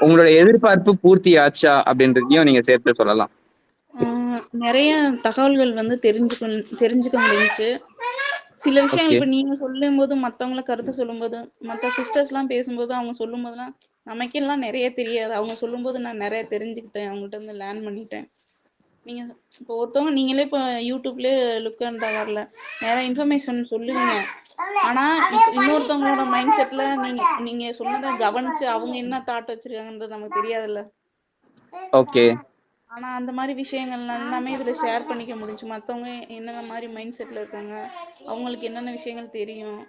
உங்களோட எதிர்பார்ப்பு பூர்த்தி ஆச்சா அப்படின்றதையும் நீங்க சேர்த்து சொல்லலாம். நிறைய தகவல்கள் வந்து தெரிஞ்சுக்க தெரிஞ்சுக்க முடிஞ்சுச்சு. சில விஷயங்கள். இப்ப நீங்க சொல்லும் போது மத்தவங்கள கருத்து சொல்லும்போது மத்த சிஸ்டர்ஸ் எல்லாம் பேசும்போது அவங்க சொல்லும் போதெல்லாம் நமக்கெல்லாம் நிறைய தெரியாது. அவங்க சொல்லும்போது நான் நிறைய தெரிஞ்சுக்கிட்டேன். அவங்ககிட்ட இருந்து லேர்ன் பண்ணிட்டேன். நீங்க இப்போ ஒருத்தவங்க நீங்களே இப்போ யூடியூப்லயே லுக் அண்ட் வரல நிறைய இன்ஃபர்மேஷன் சொல்லுவீங்க. ஆனா இன்னொருத்தவங்களோட மைண்ட் செட்ல நீங்க நீங்க சொன்னதை கவனிச்சு அவங்க என்ன தாட் வச்சிருக்காங்கன்றது நமக்கு தெரியாதுல்ல. ஓகே ஆனா அந்த மாதிரி விஷயங்கள் எல்லாமே இதுல ஷேர் பண்ணிக்க முடிஞ்சு மத்தவங்க என்னென்ன மாதிரி மைண்ட் செட்ல இருக்காங்க அவங்களுக்கு என்னென்ன விஷயங்கள் தெரியும்.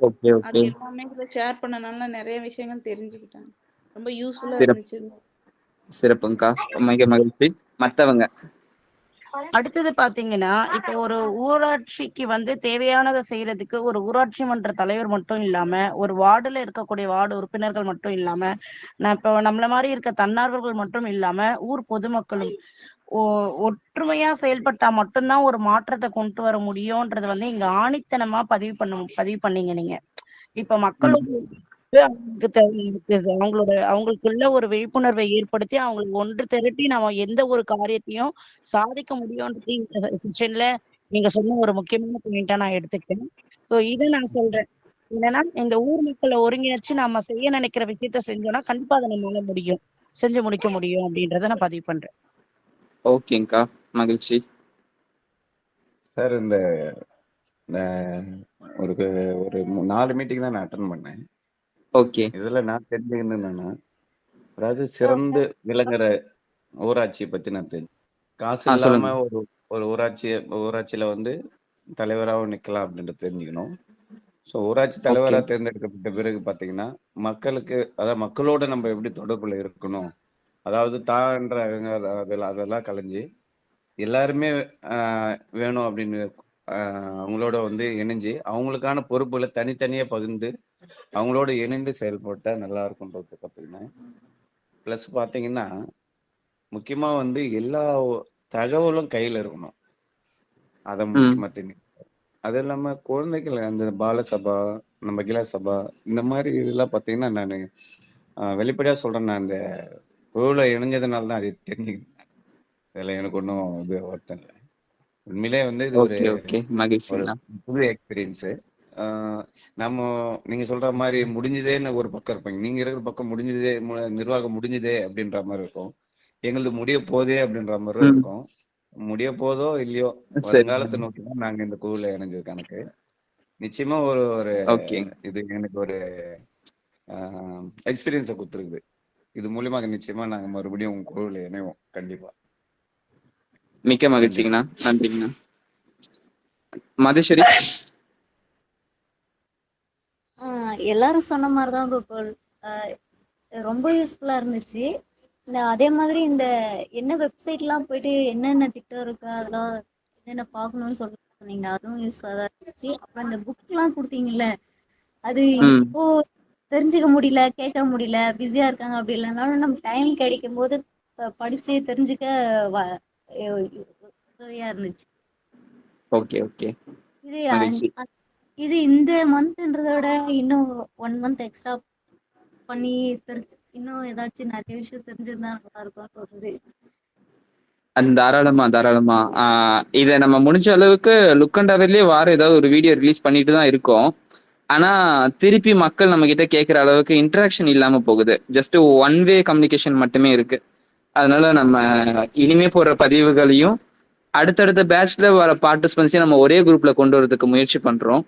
ஓகே அது எல்லாமே இதுல ஷேர் பண்ணனால நிறைய விஷயங்கள் தெரிஞ்சுக்கிட்டேன் ரொம்ப யூஸ்ஃபுல்லா. இருந்துச்சு. சிறப்புங்கக்கா. மிக மகிழ்ச்சி. மத்தவங்க. அடுத்தது பாத்தீங்கன்னா இப்போ ஒரு ஊராட்சிக்கு வந்து தேவையானதை செய்யறதுக்கு ஒரு ஊராட்சி மன்ற தலைவர் மட்டும் இல்லாம ஒரு வார்டுல இருக்கக்கூடிய வார்டு உறுப்பினர்கள் மட்டும் இல்லாம நான் இப்போ நம்மள மாதிரி இருக்க தன்னார்வர்கள் மட்டும் இல்லாம ஊர் பொதுமக்களும் ஒற்றுமையா செயல்பட்டா மட்டும்தான் ஒரு மாற்றத்தை கொண்டு வர முடியும்ன்றது வந்து இங்க ஆணித்தனமா பதிவு பண்ண பதிவு பண்ணீங்க நீங்க. இப்ப மக்களோட அவங்களுக்கு தேவை- அவங்களோட அவங்களுக்குள்ள ஒரு விழிப்புணர்வை ஏற்படுத்தி அவங்களுக்கு ஒன்று திரட்டி நம்ம எந்த ஒரு காரியத்தையும் சாதிக்க முடியும்ன்றது இந்த செஷன்ல நீங்க சொன்ன ஒரு முக்கியமான பாயிண்டா நான் எடுத்துக்கிட்டேன் சோ இதை நான் சொல்றேன். என்னன்னா இந்த ஊர் மக்களை ஒருங்கிணைச்சு நம்ம செய்ய நினைக்கிற விஷயத்த செஞ்சோம்னா கண்டிப்பா அதை நம்மளால முடியும். செஞ்சு முடிக்க முடியும் அப்படின்றத நான் பதிவு பண்றேன். ஓகேங்கக்கா மகிழ்ச்சி. சார் இந்த ஒரு ஒரு நாலு மீட்டிங் தான் நான் அட்டன் பண்ணேன். ஓகே. இதுல நான் தெரிஞ்சுக்கிறது என்னன்னா அதாவது சிறந்து விளங்குற ஊராட்சியை பத்தி நான் தெரிஞ்சு காசு இல்லாம. ஒரு ஒரு ஊராட்சி ஊராட்சியில வந்து தலைவராகவும் நிக்கலாம் அப்படின்ட்டு தெரிஞ்சுக்கணும். ஸோ ஊராட்சி தலைவரா தேர்ந்தெடுக்கப்பட்ட பிறகு பாத்தீங்கன்னா மக்களுக்கு அதாவது மக்களோட நம்ம எப்படி தொடர்புல இருக்கணும் அதாவது தான்ற அதெல்லாம் அதெல்லாம் கலைஞ்சு எல்லாருமே வேணும் அப்படின்னு அவங்களோட வந்து இணைஞ்சு அவங்களுக்கான பொறுப்புகளை தனித்தனியா பகிர்ந்து அவங்களோட இணைந்து செயல்பட்டா நல்லா இருக்கும்ன்றது பார்த்தீங்கன்னா ப்ளஸ் பார்த்தீங்கன்னா முக்கியமா வந்து எல்லா தகவலும் கையில இருக்கணும். அதை தெரியும் அது இல்லாம குழந்தைகள் அந்த பாலசபா நம்ம மகிழா சபா இந்த மாதிரி இதெல்லாம் பார்த்தீங்கன்னா நான் வெளிப்படையா சொல்றேன். நான் அந்த குழுவில் இணைஞ்சதுனால தான் அது தெரிஞ்சுக்கிட்டேன். இதில் எனக்கு ஒன்றும் இது வருத்தம் இல்லை. உண்மையிலே வந்து இது ஒரு புது எக்ஸ்பீரியன்ஸு நம்ம நீங்க சொல்ற மாதிரி முடிஞ்சதேன்னு ஒரு பக்கம் இருப்பீங்க. நீங்க இருக்கிற பக்கம் முடிஞ்சதே நிர்வாகம் முடிஞ்சதே அப்படின்ற மாதிரி இருக்கும். எங்களுது முடிய போதே அப்படின்ற மாதிரி. இருக்கும். முடிய போதோ இல்லையோ வருங்காலத்தை நோக்கி தான் நாங்க இந்த குழுல இணைஞ்சது கணக்கு. நிச்சயமா ஒரு ஒரு இது எனக்கு ஒரு எக்ஸ்பீரியன்ஸை கொடுத்துருக்குது. இது மூலியமாக நிச்சயமா நாங்க மறுபடியும் உங்க குழுல இணைவோம். கண்டிப்பா. மிக்க மகிழ்ச்சிங்கண்ணா. நன்றிங்கண்ணா. மதுஸ்வரி எல்லாரும் சொன்ன மாதிரி தான் கோகுல் ரொம்ப யூஸ்ஃபுல்லா இருந்துச்சு. இந்த அதே மாதிரி இந்த என்ன வெப்சைட்லாம் போயிட்டு என்னென்ன திட்டம் இருக்கு அதெல்லாம் என்னென்ன பார்க்கணும்னு சொல்லி சொன்னீங்க அதுவும் யூஸ்ஃபுல்லாக தான் இருந்துச்சு. அப்புறம் இந்த புக்லாம் கொடுத்தீங்கல்ல அது. இப்போ தெரிஞ்சுக்க முடியல கேட்க முடியல பிஸியா இருக்காங்க அப்படி இல்லைனாலும் நம்ம டைம் கிடைக்கும் போது ப- படிச்சு தெரிஞ்சுக்க வ- உதவியா இருந்துச்சு. ஓகே ஓகே இது இது இந்த மந்த்ன்றத விட இன்னும் ஒன் மந்த் எக்ஸ்ட்ரா பண்ணி தெரிஞ்சு இன்னும் ஏதாச்சும் நிறைய விஷயம் தெரிஞ்சிருந்தா நல்லா இருக்கும்னு தோணுது தாராளமா தாராளமா. ஆஹ் இதை நம்ம முடிஞ்ச அளவுக்கு லுக் அண்ட் அவர்லயே வார ஏதாவது ஒரு வீடியோ ரிலீஸ் பண்ணிட்டு தான் இருக்கோம். ஆனா திருப்பி மக்கள் நம்ம கிட்ட கேட்குற அளவுக்கு இன்ட்ராக்ஷன் இல்லாம போகுது. ஜஸ்ட் ஒன் வே கம்யூனிகேஷன் மட்டுமே இருக்கு. அதனால நம்ம இனிமே போடுற பதிவுகளையும் அடுத்தடுத்த பேட்ச்ல வர பார்ட்டிசிபென்ட்ஸையும் நம்ம ஒரே குரூப்ல கொண்டு வரதுக்கு முயற்சி பண்றோம்.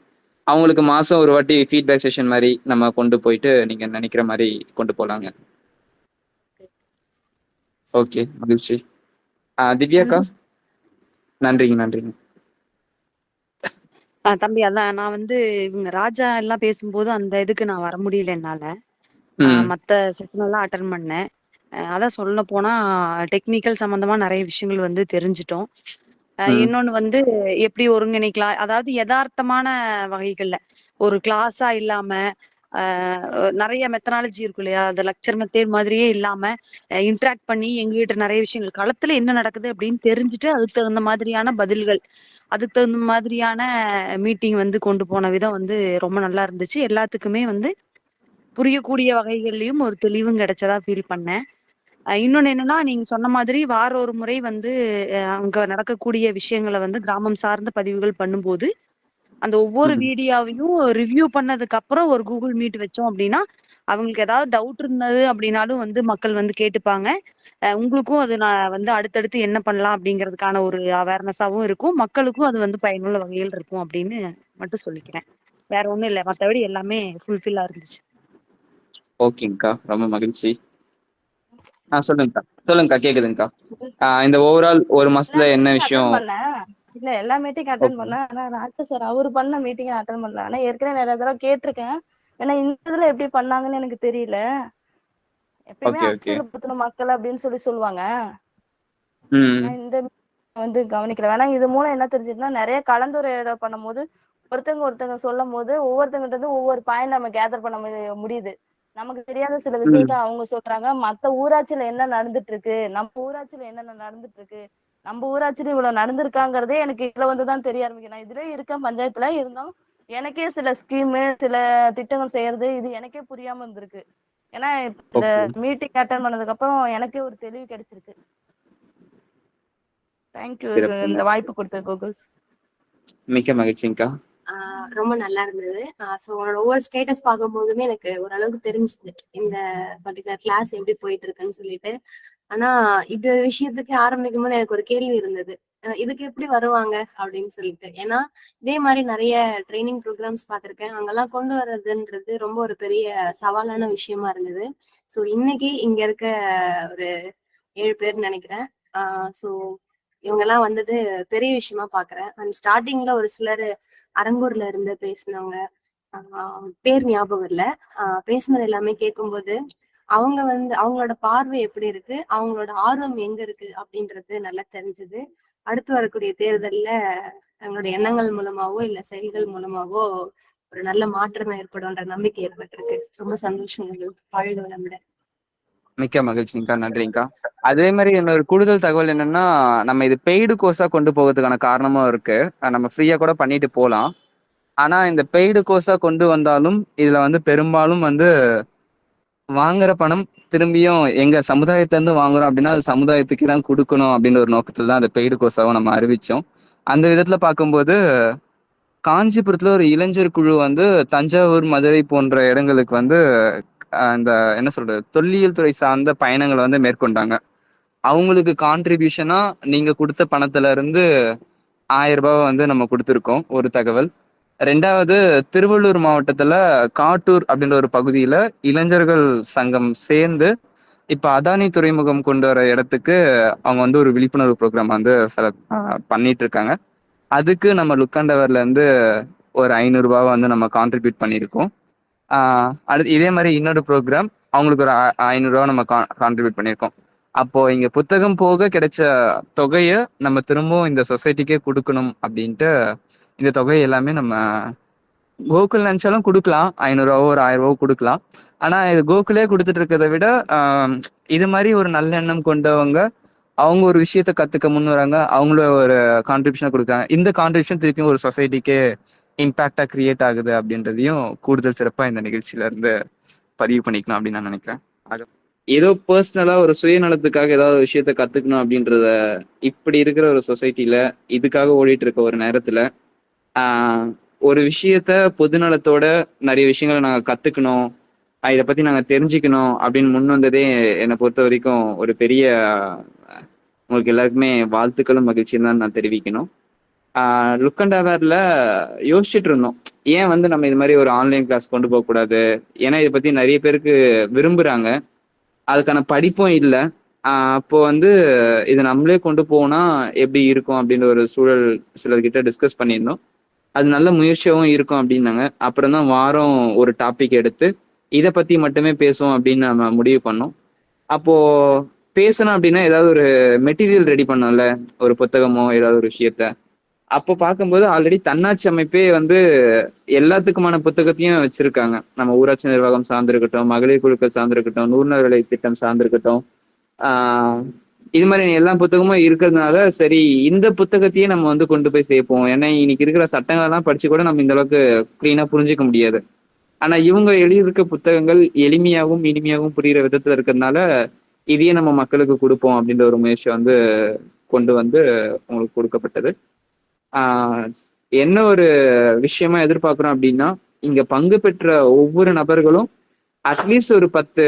அவங்களுக்கு மாசம் ஒரு வாட்டி ஃபீட்பேக் செஷன் மாதிரி நம்ம கொண்டு போயிட்டு நீங்க நினைக்கிற மாதிரி கொண்டு போலாங்க. ஓகே மகிழ்ச்சி. திவ்யாக்கா நன்றிங்க நன்றிங்க. தம்பி அதான் நான் வந்து இவங்க ராஜா எல்லாம் பேசும்போது அந்த இதுக்கு நான் வர முடியல என்னால. மத்த செஷன் எல்லாம் அட்டன் பண்ணேன். அதான் சொல்ல போனா டெக்னிக்கல் சம்பந்தமா நிறைய விஷயங்கள் வந்து தெரிஞ்சிட்டோம். இன்னொன்னு வந்து எப்படி ஒருங்கிணைக்கலாம்? அதாவது யதார்த்தமான வகைகள்ல. ஒரு கிளாஸா இல்லாம நிறைய மெத்தனாலஜி இருக்கும் இல்லையா? அந்த லெக்சர் மெத்தேட் மாதிரியே இல்லாம இன்டராக்ட் பண்ணி எங்ககிட்ட நிறைய விஷயங்கள். களத்துல என்ன நடக்குது அப்படின்னு தெரிஞ்சுட்டு அதுக்கு தகுந்த மாதிரியான பதில்கள் அதுக்கு தகுந்த மாதிரியான மீட்டிங் வந்து கொண்டு போன விதம் வந்து ரொம்ப நல்லா இருந்துச்சு. எல்லாத்துக்குமே வந்து புரியக்கூடிய வகைகள்லயும் ஒரு தெளிவும் கிடைச்சதா ஃபீல் பண்ணேன். இன்னொன்னு என்னன்னா நீங்க சொன்ன மாதிரி வார ஒரு முறை வந்து அங்க நடக்கக்கூடிய விஷயங்களை வந்து கிராமம் சார்ந்த பதிவுகள் பண்ணும்போது அந்த ஒவ்வொரு. வீடியோவையும் ரிவ்யூ பண்ணதுக்கு அப்புறம் ஒரு கூகுள் மீட் வச்சோம் அப்படின்னா அவங்களுக்கு ஏதாவது டவுட் இருந்தது அப்படின்னாலும் வந்து மக்கள் வந்து கேட்டுப்பாங்க. உங்களுக்கும் அது நான் வந்து அடுத்தடுத்து என்ன பண்ணலாம் அப்படிங்கிறதுக்கான ஒரு அவேர்னஸாவும் இருக்கும். மக்களுக்கும் அது வந்து பயனுள்ள வகையில் இருக்கும் அப்படின்னு மட்டும் சொல்லிக்கிறேன். வேற ஒண்ணும் இல்லை. மற்றபடி எல்லாமே ஃபுல்ஃபில்லா இருந்துச்சு. ஓகேங்கக்கா ரொம்ப மகிழ்ச்சி. ஆ சொல்லுங்கக்கா. சொல்லுங்கக்கா கேக்குதுங்கக்கா. இந்த ஓவரால் ஒரு மாசத்துல என்ன விஷயம்? இல்ல எல்லா மீட்டிங் அட்டன். பண்ணேன். ஆனா ராஜா சார் அவரு பண்ண மீட்டிங் அட்டன் பண்ணல. ஆனா ஏற்கனவே நிறைய தடவை கேட்டிருக்கேன். ஏன்னா இந்த இதுல எப்படி பண்ணாங்கன்னு எனக்கு தெரியல. எப்பயுமே பத்தின மக்கள் அப்படின்னு சொல்லி சொல்லுவாங்க. இந்த வந்து கவனிக்கல. வேணா இது மூலம் என்ன தெரிஞ்சுதுன்னா நிறைய கலந்துரையாடல் பண்ணும்போது ஒருத்தங்க ஒருத்தங்க சொல்லும் போது ஒவ்வொருத்தங்கிட்ட இருந்து ஒவ்வொரு பாயிண்ட் நம்ம கேதர் பண்ண முடி- முடியுது. நமக்கு தெரியாத சில விஷயத்த அவங்க சொல்றாங்க. மத்த ஊராட்சியில என்ன நடந்துட்டு இருக்கு நம்ம ஊராட்சியில என்னென்ன நடந்துட்டு இருக்கு நம்ம ஊராட்சியில இவ்வளவு நடந்திருக்காங்கிறதே எனக்கு இதுல வந்துதான் தெரிய ஆரம்பிக்கும் நான் இதுல இருக்கேன் பஞ்சாயத்துல இருந்தாலும் எனக்கே சில ஸ்கீமு சில திட்டங்கள் செய்யறது இது எனக்கே புரியாம இருந்திருக்கு. ஏன்னா இந்த. மீட்டிங் அட்டன் பண்ணதுக்கு அப்புறம் எனக்கே ஒரு தெளிவு கிடைச்சிருக்கு. தேங்க்யூ. இந்த வாய்ப்பு கொடுத்த கோகுல் மிக்க மகிழ்ச்சிங்கக்கா ரொம்ப நல்லா இருந்தது. ஸோ உன்னோட ஒவ்வொரு ஸ்டேட்டஸ் பார்க்கும்போதுமே எனக்கு ஓரளவுக்கு தெரிஞ்சுது. இந்த பர்டிகுலர் கிளாஸ் எப்படி போயிட்டு இருக்குன்னு சொல்லிட்டு. ஆனா இப்படி ஒரு விஷயத்துக்கு ஆரம்பிக்கும் போது எனக்கு ஒரு கேள்வி இருந்தது. இதுக்கு எப்படி வருவாங்க அப்படின்னு சொல்லிட்டு. ஏன்னா இதே மாதிரி நிறைய ட்ரைனிங் ப்ரோக்ராம்ஸ் பார்த்திருக்கேன். அங்கெல்லாம் கொண்டு வர்றதுன்றது ரொம்ப ஒரு பெரிய சவாலான விஷயமா இருந்தது. ஸோ இன்னைக்கு இங்க இருக்க ஒரு ஏழு பேர் நினைக்கிறேன். ஸோ இவங்கெல்லாம் வந்தது பெரிய விஷயமா பாக்குறேன் அண்ட் ஸ்டார்டிங்ல ஒரு சிலர் அரங்கூர்ல இருந்து பேசினவங்க ஆஹ் பேர் ஞாபகம் இல்ல. ஆஹ் பேசுனது எல்லாமே கேட்கும்போது அவங்க வந்து அவங்களோட பார்வை எப்படி இருக்கு அவங்களோட ஆர்வம் எங்க இருக்கு அப்படின்றது நல்லா தெரிஞ்சது. அடுத்து வரக்கூடிய தேர்தல்ல அவங்களோட எண்ணங்கள் மூலமாவோ இல்ல செயல்கள் மூலமாவோ ஒரு நல்ல மாற்றம் ஏற்படும்ன்ற நம்பிக்கை ஏற்பட்டிருக்கு. ரொம்ப சந்தோஷம் வாழ்க வளமுடன் மிக்க மகிழ்ச்சிங்கக்கா நன்றிங்கக்கா அதே மாதிரி இன்னொரு கூடுதல் தகவல் என்னன்னா நம்ம இது பெய்டு கோர்ஸா கொண்டு போகிறதுக்கான காரணமும் இருக்கு. நம்ம ஃப்ரீயா கூட பண்ணிட்டு போகலாம் ஆனா இந்த பெய்டு கோர்ஸா கொண்டு வந்தாலும் இதுல வந்து பெரும்பாலும் வந்து வாங்குற பணம் திரும்பியும் எங்க சமுதாயத்துல இருந்து வாங்குறோம் அப்படின்னா அது சமுதாயத்துக்கு தான் கொடுக்கணும் அப்படின்ற ஒரு நோக்கத்துல தான் அந்த பெய்டு கோர்ஸாவும் நம்ம அறிவிச்சோம். அந்த விதத்துல பார்க்கும்போது காஞ்சிபுரத்துல ஒரு இளைஞர் குழு வந்து தஞ்சாவூர் மதுரை போன்ற இடங்களுக்கு வந்து இந்த என்ன சொல்றது தொல்லியல் துறை சார்ந்த பயணங்களை வந்து மேற்கொண்டாங்க. அவங்களுக்கு கான்ட்ரிபியூஷனா நீங்க கொடுத்த பணத்துல இருந்து ஆயிரம் ரூபாய் வந்து நம்ம கொடுத்துருக்கோம் ஒரு தகவல். ரெண்டாவது திருவள்ளூர் மாவட்டத்துல காட்டூர் அப்படின்ற ஒரு பகுதியில இளைஞர்கள் சங்கம் சேர்ந்து இப்ப அதானி துறைமுகம் கொண்டு வர இடத்துக்கு அவங்க வந்து ஒரு விழிப்புணர்வு ப்ரோக்ராம் வந்து சில அஹ், பண்ணிட்டு இருக்காங்க அதுக்கு நம்ம லுக்காண்டவர்ல இருந்து ஒரு ஐநூறுரூபா வந்து நம்ம கான்ட்ரிபியூட் பண்ணியிருக்கோம். அடுத்து இதே மாதிரி இன்னொரு ப்ரோக்ராம் அவங்களுக்கு ஒரு ஐநூறுரூவா நம்ம கான்ட்ரிபியூட் பண்ணியிருக்கோம். அப்போ இங்க புத்தகம் போக கிடைச்ச தொகையை நம்ம திரும்பவும் இந்த சொசைட்டிக்கே கொடுக்கணும் அப்படின்ட்டு இந்த தொகை எல்லாமே நம்ம கோகுல் நினைச்சாலும் கொடுக்கலாம். ஐநூறுரூவாவோ ஒரு ஆயிரம் ரூபாவோ கொடுக்கலாம். ஆனா இது கோகுலே கொடுத்துட்டு இருக்கிறத விட ஆஹ் இது மாதிரி ஒரு நல்ல எண்ணம் கொண்டவங்க அவங்க ஒரு விஷயத்த கத்துக்க முன் வராங்க அவங்கள ஒரு கான்ட்ரிபியூஷனை கொடுக்குறாங்க. இந்த கான்ட்ரிபியூஷன் திருப்பியும் ஒரு சொசைட்டிக்கே இம்பாக்டா கிரியேட் ஆகுது அப்படின்றதையும் கூடுதல் சிறப்பா இந்த நிகழ்ச்சியில இருந்து பதிவு பண்ணிக்கலாம் அப்படின்னு நான் நினைக்கிறேன். ஆக- ஏதோ பர்சனலா ஒரு சுயநலத்துக்காக ஏதாவது ஒரு விஷயத்த கத்துக்கணும் அப்படின்றத இப்படி இருக்கிற ஒரு சொசைட்டில இதுக்காக ஓடிட்டு இருக்க ஒரு நேரத்துல ஒரு விஷயத்த பொதுநலத்தோட நிறைய விஷயங்களை நாங்க கத்துக்கணும் இதை பத்தி நாங்க தெரிஞ்சுக்கணும் அப்படின்னு முன் வந்ததே என்னை பொறுத்த வரைக்கும் ஒரு பெரிய உங்களுக்கு எல்லாருக்குமே வாழ்த்துக்களும் மகிழ்ச்சியும் தான் நான் தெரிவிக்கணும். லுக் அண்ட் அவேர்ல யோசிச்சுட்டு இருந்தோம் ஏன் வந்து நம்ம இது மாதிரி ஒரு ஆன்லைன் கிளாஸ் கொண்டு போக கூடாது ஏன்னா இதை பத்தி நிறைய பேருக்கு விரும்புறாங்க. அதுக்கான படிப்பும் இல்லை. அப்போ வந்து இதை நம்மளே கொண்டு போனா எப்படி இருக்கும் அப்படின்ற ஒரு சூழல் சிலர்கிட்ட டிஸ்கஸ் பண்ணியிருந்தோம். அது நல்ல முயற்சியாகவும் இருக்கும் அப்படின்னாங்க. அப்புறம் தான் வாரம் ஒரு டாபிக் எடுத்து இதை பத்தி மட்டுமே பேசுவோம் அப்படின்னு நம்ம முடிவு பண்ணோம். அப்போ பேசணும் அப்படின்னா ஏதாவது ஒரு மெட்டீரியல் ரெடி பண்ணோம்ல? ஒரு புத்தகமோ ஏதாவது ஒரு விஷயத்த? அப்போ பார்க்கும்போது ஆல்ரெடி தன்னாட்சி அமைப்பே வந்து எல்லாத்துக்குமான புத்தகத்தையும் வச்சிருக்காங்க. நம்ம ஊராட்சி நிர்வாகம் சார்ந்திருக்கட்டும் மகளிர் குழுக்கள் சார்ந்திருக்கட்டும் நூறுநாள் வேலை திட்டம் சார்ந்திருக்கட்டும். ஆஹ் இது மாதிரி எல்லா புத்தகமும் இருக்கிறதுனால சரி இந்த புத்தகத்தையே நம்ம வந்து கொண்டு போய் சேர்ப்போம். ஏன்னா இன்னைக்கு இருக்கிற சட்டங்கள் எல்லாம் படிச்சு கூட நம்ம இந்த அளவுக்கு கிளீனா புரிஞ்சுக்க முடியாது. ஆனா இவங்க எழுதியிருக்க புத்தகங்கள் எளிமையாகவும் இனிமையாகவும் புரியுற விதத்துல இருக்கிறதுனால இதையே நம்ம மக்களுக்கு கொடுப்போம் அப்படின்ற ஒரு முயற்சி வந்து கொண்டு வந்து உங்களுக்கு கொடுக்கப்பட்டது. என்ன ஒரு விஷயமா எதிர்பார்க்கிறோம் அப்படின்னா இங்க பங்கு பெற்ற ஒவ்வொரு நபர்களும் அட்லீஸ்ட் ஒரு பத்து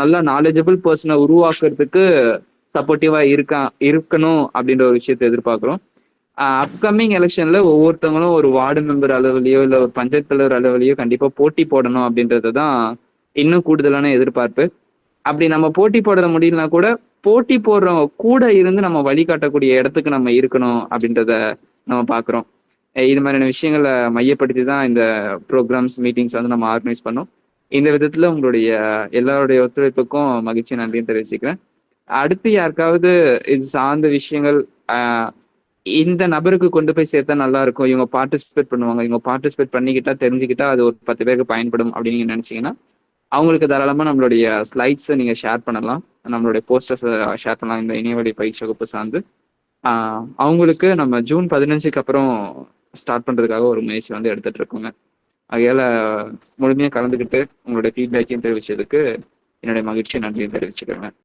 நல்ல நாலேஜபிள் பர்சனை உருவாக்குறதுக்கு சப்போர்ட்டிவா இருக்கா இருக்கணும் அப்படின்ற ஒரு விஷயத்தை எதிர்பார்க்குறோம். அப்கமிங் எலெக்ஷன்ல ஒவ்வொருத்தவங்களும் ஒரு வார்டு மெம்பர் அளவுலயோ இல்லை ஒரு பஞ்சாயத்து தலைவர் அளவுலயோ கண்டிப்பா போட்டி போடணும் அப்படின்றது தான் இன்னும் கூடுதலான எதிர்பார்ப்பு. அப்படி நம்ம போட்டி போட முடியலனா கூட போட்டி போடுறவங்க கூட இருந்து நம்ம வழிகாட்டக்கூடிய இடத்துக்கு நம்ம இருக்கணும் அப்படின்றத நம்ம பார்க்குறோம் இது மாதிரியான விஷயங்களை மையப்படுத்தி தான் இந்த ப்ரோக்ராம்ஸ் மீட்டிங்ஸ் வந்து நம்ம ஆர்கனைஸ் பண்ணோம். இந்த விதத்துல உங்களுடைய எல்லாருடைய ஒத்துழைப்புக்கும் மகிழ்ச்சி நன்றியும் தெரிவிச்சுக்கிறேன். அடுத்து யாருக்காவது இது சார்ந்த விஷயங்கள் இந்த நபருக்கு கொண்டு போய் சேர்த்தா நல்லா இருக்கும். இவங்க பார்ட்டிசிபேட் பண்ணுவாங்க. இவங்க பார்ட்டிசிபேட் பண்ணிக்கிட்டா தெரிஞ்சுக்கிட்டா அது ஒரு பத்து பேருக்கு பயன்படும் அப்படின்னு நீங்க நினைச்சீங்கன்னா அவங்களுக்கு தாராளமா நம்மளுடைய ஸ்லைட்ஸை நீங்க ஷேர் பண்ணலாம். நம்மளுடைய போஸ்டர்ஸை ஷேர் பண்ணலாம். இந்த இணையவழி பயிற்சி வகுப்பு சார்ந்து. அவங்களுக்கு நம்ம ஜூன் பதினஞ்சுக்கு அப்புறம் ஸ்டார்ட் பண்ணுறதுக்காக ஒரு முயற்சி வந்து எடுத்துட்டு இருக்கோங்க. அதையால முழுமையாக கலந்துக்கிட்டு உங்களுடைய ஃபீட்பேக்கையும் தெரிவிச்சதுக்கு என்னுடைய மகிழ்ச்சி நன்றியும் தெரிவிச்சுக்கிறேன்